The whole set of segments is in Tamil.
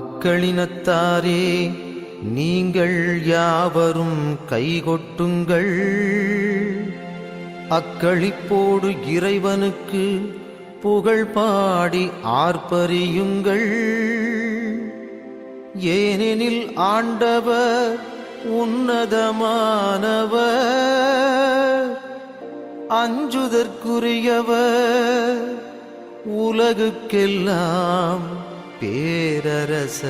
மக்களினத்தாரே நீங்கள் யாவரும் கைகொட்டுங்கள். அக்களிப்போடு இறைவனுக்கு புகழ் பாடி ஆர்ப்பரியுங்கள். ஏனெனில் ஆண்டவர் உன்னதமானவர் அஞ்சுதற்குரியவர் உலகுக்கெல்லாம் பேரரசர்.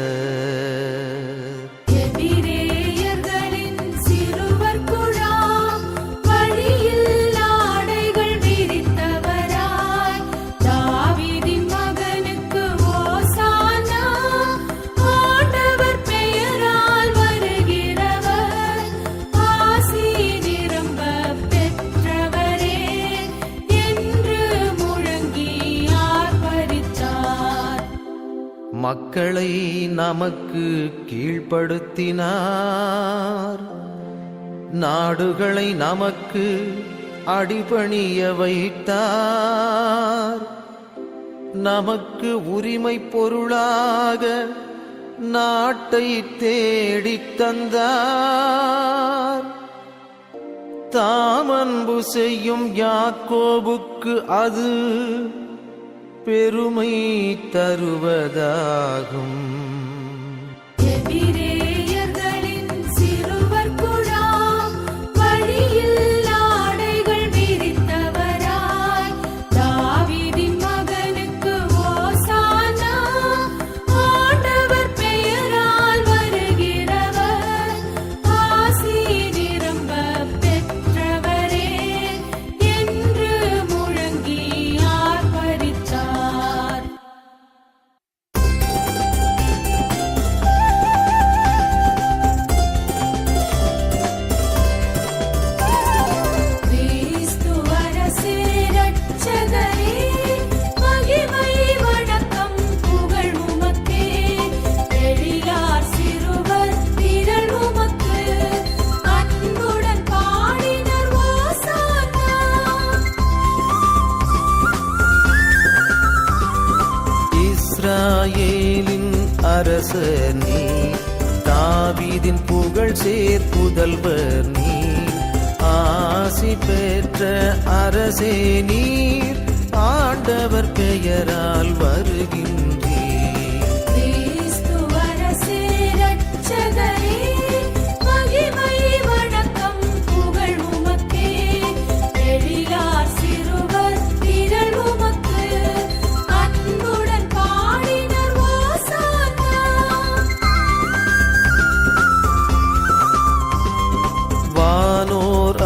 மக்களை நமக்கு கீழ்ப்படுத்தினார். நாடுகளை நமக்கு அடிபணிய வைத்தார். நமக்கு உரிமை பொருளாக நாட்டை தேடித் தந்தார். தாமன்பு செய்யும் யாக்கோபுக்கு அது பெருமை தருவதாகும். இஸ்ராயேலின் அரச நீ தாவீதின் புகழ் சேர்ப்புதல்வர் நீ ஆசி பெற்ற அரசே நீர் ஆண்டவர் பெயரால் வருகின்ற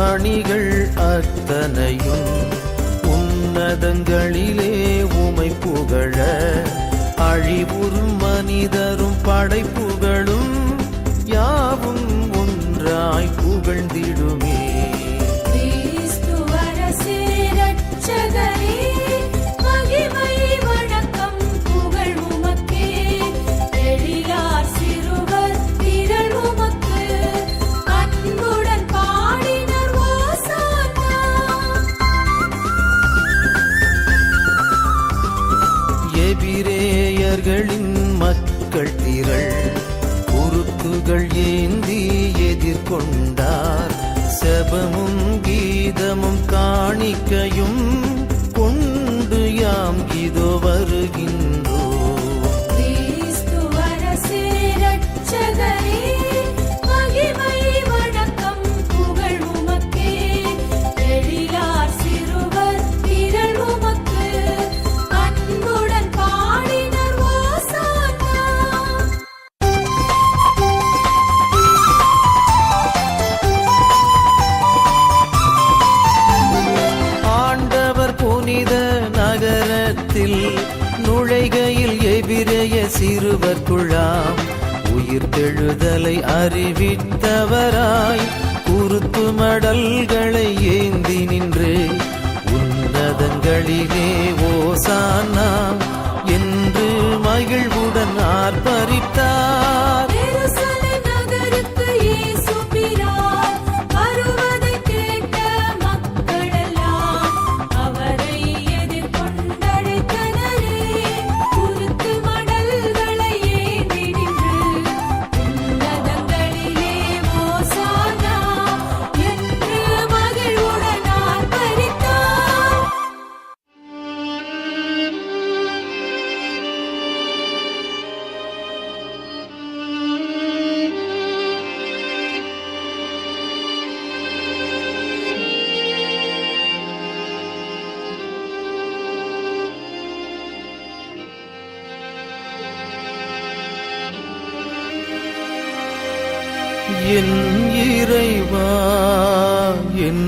அணிகள் அத்தனையும் உன்னதங்களிலே உமை புகழ அழிவுறும் மனிதரும் படைப்பு எபிரேயர்களின் மக்கள் திரள். குறுக்குகள் ஏந்தி எதிர்கொண்டார். செபமும் கீதமும் காணிக்கையும் கொண்டு எபிரேய சிறுவர் குழாம். உயிர் தெழுதலை அறிவித்தவராய் குறுத்து மடல்களை ஏந்தி நின்று உன்னதங்களிலே ஓசானா என்று மகிழ்வுடன் ஆர்ப்பரித்தார். என் இறைவா என்